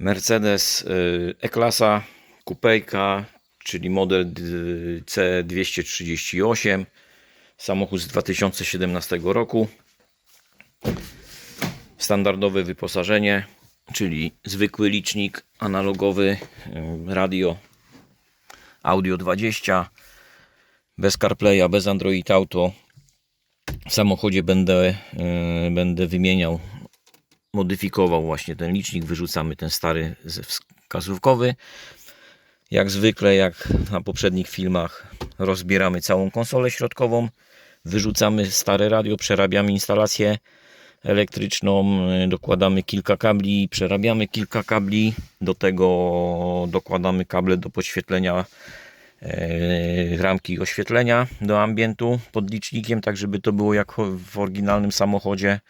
Mercedes y, E-klasa, kupejka, czyli model d- C238. Samochód z 2017 roku. Standardowe wyposażenie, czyli zwykły licznik analogowy, y, radio, audio 20, bez CarPlaya, bez Android Auto. W samochodzie będę, y, będę wymieniał modyfikował właśnie ten licznik, wyrzucamy ten stary wskazówkowy. Jak zwykle, jak na poprzednich filmach, rozbieramy całą konsolę środkową, wyrzucamy stare radio, przerabiamy instalację elektryczną, dokładamy kilka kabli, przerabiamy kilka kabli, do tego dokładamy kable do podświetlenia e, ramki oświetlenia do ambientu pod licznikiem, tak żeby to było jak w oryginalnym samochodzie.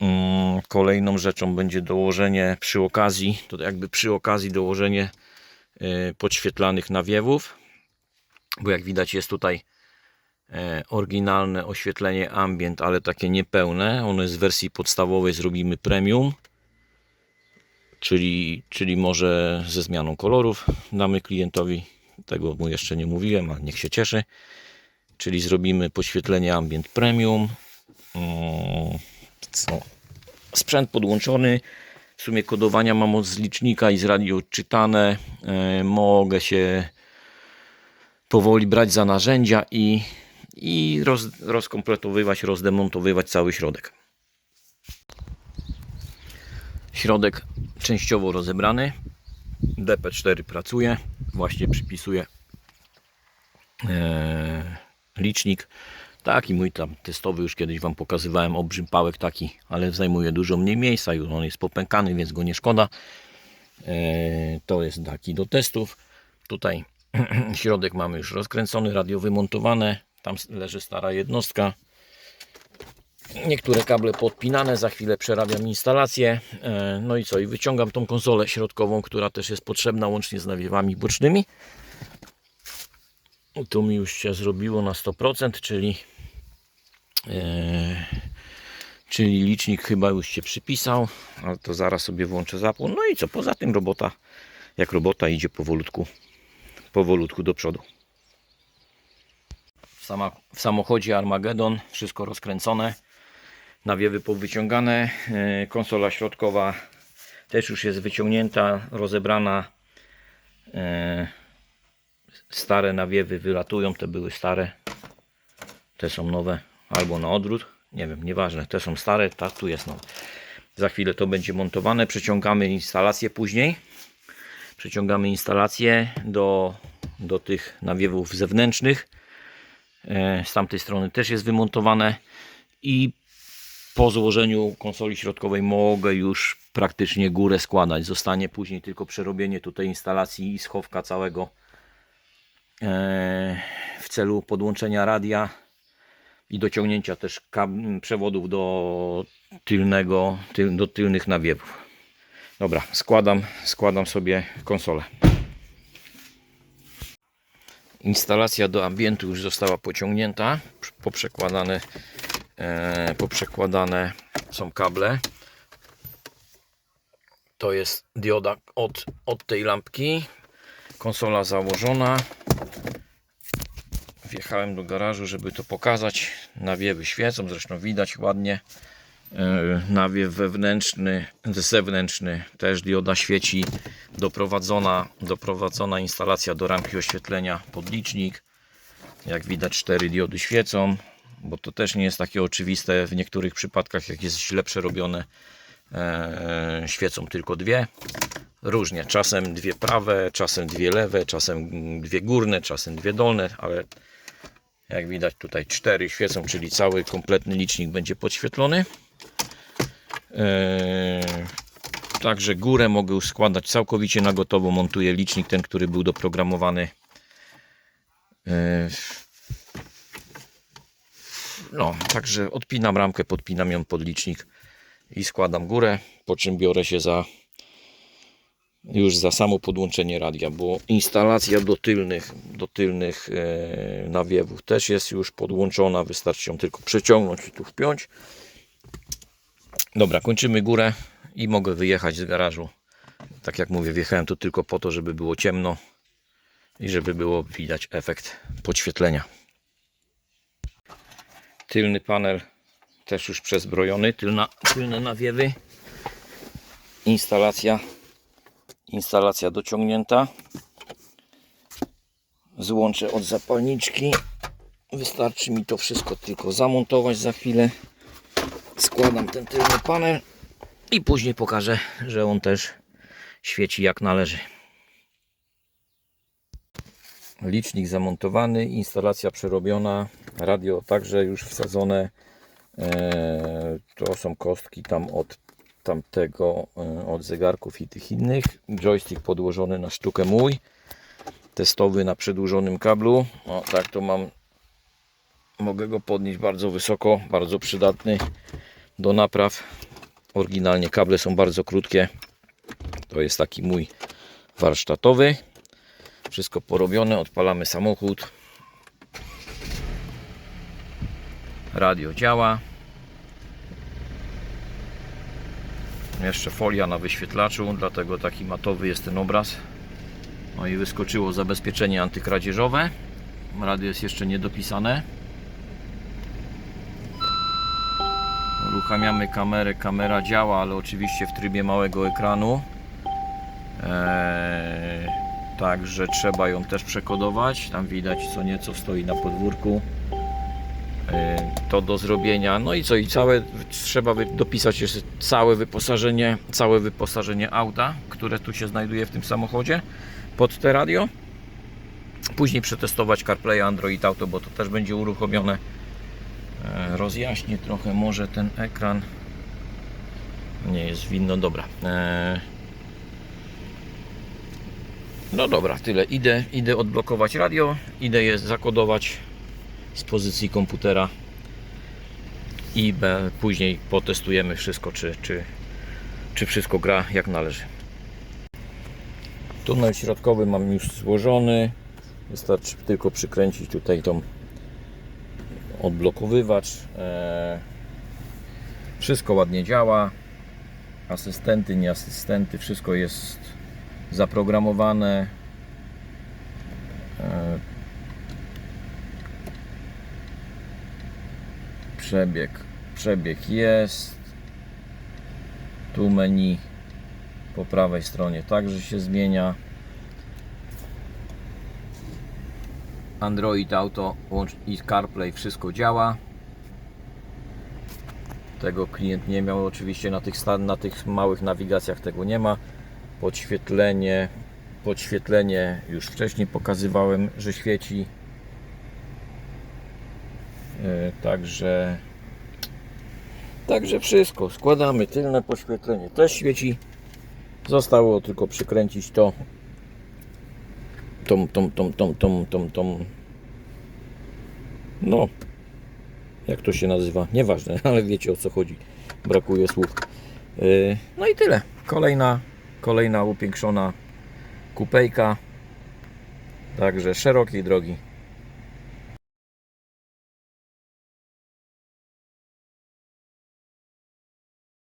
Mm, Kolejną rzeczą będzie dołożenie przy okazji, to jakby przy okazji dołożenie e, podświetlanych nawiewów, bo jak widać jest tutaj e, oryginalne oświetlenie ambient, ale takie niepełne. Ono jest w wersji podstawowej, zrobimy premium, czyli, czyli może ze zmianą kolorów damy klientowi. Tego mu jeszcze nie mówiłem, ale niech się cieszy. Czyli zrobimy podświetlenie ambient premium. Mm, co? Sprzęt podłączony. W sumie kodowania mam od z licznika i z radio odczytane. E, mogę się powoli brać za narzędzia i, i roz, rozkompletowywać, rozdemontowywać cały środek. Środek częściowo rozebrany. DP4 pracuje. Właśnie przypisuję e, licznik. Taki mój tam testowy już kiedyś Wam pokazywałem, olbrzym pałek taki, ale zajmuje dużo mniej miejsca i on jest popękany, więc go nie szkoda. E, to jest taki do testów. Tutaj środek mamy już rozkręcony, radio wymontowane. Tam leży stara jednostka. Niektóre kable podpinane, za chwilę przerabiam instalację. E, No i co? I wyciągam tą konsolę środkową, która też jest potrzebna łącznie z nawiewami bocznymi. Tu mi już się zrobiło na 100%, czyli czyli licznik chyba już się przypisał, ale to zaraz sobie włączę zapłon. No i co? Poza tym robota, jak robota idzie powolutku, powolutku do przodu. Sama, w samochodzie Armageddon, wszystko rozkręcone, nawiewy powyciągane, e, konsola środkowa też już jest wyciągnięta, rozebrana. E, stare nawiewy wylatują, te były stare, te są nowe, albo na odwrót, nie wiem, nieważne, te są stare, ta tu jest nowa. Za chwilę to będzie montowane, przeciągamy instalację później, przeciągamy instalację do, do tych nawiewów zewnętrznych, E, z tamtej strony też jest wymontowane. I po złożeniu konsoli środkowej mogę już praktycznie górę składać. Zostanie później tylko przerobienie tutaj instalacji i schowka całego e, w celu podłączenia radia i dociągnięcia też przewodów do tylnego, tyl, do tylnych nawiewów. Dobra, składam, składam sobie konsolę. Instalacja do ambientu już została pociągnięta, poprzekładane, e, poprzekładane są kable. To jest dioda od, od tej lampki. Konsola założona. Wjechałem do garażu, żeby to pokazać. Nawiewy świecą, zresztą widać ładnie. E, Nawiew wewnętrzny, zewnętrzny też dioda świeci. Doprowadzona, doprowadzona instalacja do ramki oświetlenia podlicznik. Jak widać cztery diody świecą, bo to też nie jest takie oczywiste. W niektórych przypadkach jak jest źle przerobione e, świecą tylko dwie. Różnie, czasem dwie prawe, czasem dwie lewe, czasem dwie górne, czasem dwie dolne, ale jak widać tutaj cztery świecą, czyli cały kompletny licznik będzie podświetlony. Eee, Także górę mogę składać całkowicie na gotowo. Montuję licznik, ten, który był doprogramowany. Eee, No, także odpinam ramkę, podpinam ją pod licznik i składam górę, po czym biorę się za już za samo podłączenie radia, bo instalacja do tylnych, do tylnych e, nawiewów też jest już podłączona, wystarczy ją tylko przeciągnąć i tu wpiąć. Dobra, kończymy górę i mogę wyjechać z garażu Tak jak mówię, wjechałem tu tylko po to, żeby było ciemno i żeby było widać efekt podświetlenia. Tylny panel też już przezbrojony, tylna, tylne nawiewy. Instalacja, instalacja dociągnięta. Złączę od zapalniczki. Wystarczy mi to wszystko tylko zamontować za chwilę. Składam ten tylny panel i później pokażę, że on też świeci jak należy. Licznik zamontowany, instalacja przerobiona, radio także już wsadzone. Eee, To są kostki tam od tamtego, e, od zegarków i tych innych. Joystick podłożony na sztukę mój, testowy na przedłużonym kablu. O, tak to mam. Mogę go podnieść bardzo wysoko, bardzo przydatny do napraw. Oryginalnie kable są bardzo krótkie. To jest taki mój warsztatowy. Wszystko porobione, odpalamy samochód. Radio działa. Jeszcze folia na wyświetlaczu, dlatego taki matowy jest ten obraz. No i wyskoczyło zabezpieczenie antykradzieżowe. Radio jest jeszcze niedopisane. Uruchamiamy kamerę, kamera działa, ale oczywiście w trybie małego ekranu. Eee, także trzeba ją też przekodować. Tam widać co nieco stoi na podwórku. Eee, to do zrobienia. No i co? I całe trzeba dopisać jeszcze całe wyposażenie, całe wyposażenie auta, które tu się znajduje w tym samochodzie pod te radio. Później przetestować CarPlay, Android Auto, bo to też będzie uruchomione. E, rozjaśnię trochę może ten ekran nie jest winno, dobra E, no dobra, tyle idę, idę odblokować radio idę je zakodować z pozycji komputera i później potestujemy wszystko czy, czy, czy wszystko gra jak należy tunel środkowy mam już złożony wystarczy tylko przykręcić tutaj tą odblokowywacz. E, wszystko ładnie działa. Asystenty, nie asystenty, wszystko jest zaprogramowane. Przebieg, przebieg jest. Tu menu po prawej stronie także się zmienia. Android Auto i CarPlay wszystko działa. Tego klient nie miał oczywiście na tych, na tych małych nawigacjach tego nie ma. Podświetlenie, podświetlenie już wcześniej pokazywałem, że świeci. E, Także Także wszystko. Składamy tylne podświetlenie też świeci. Zostało tylko przykręcić to tą, tą, tą, tą, tą, tą, tą, no, jak to się nazywa, nieważne, ale wiecie o co chodzi, brakuje słów. Yy, No i tyle. Kolejna, kolejna upiększona kupejka, także szerokiej drogi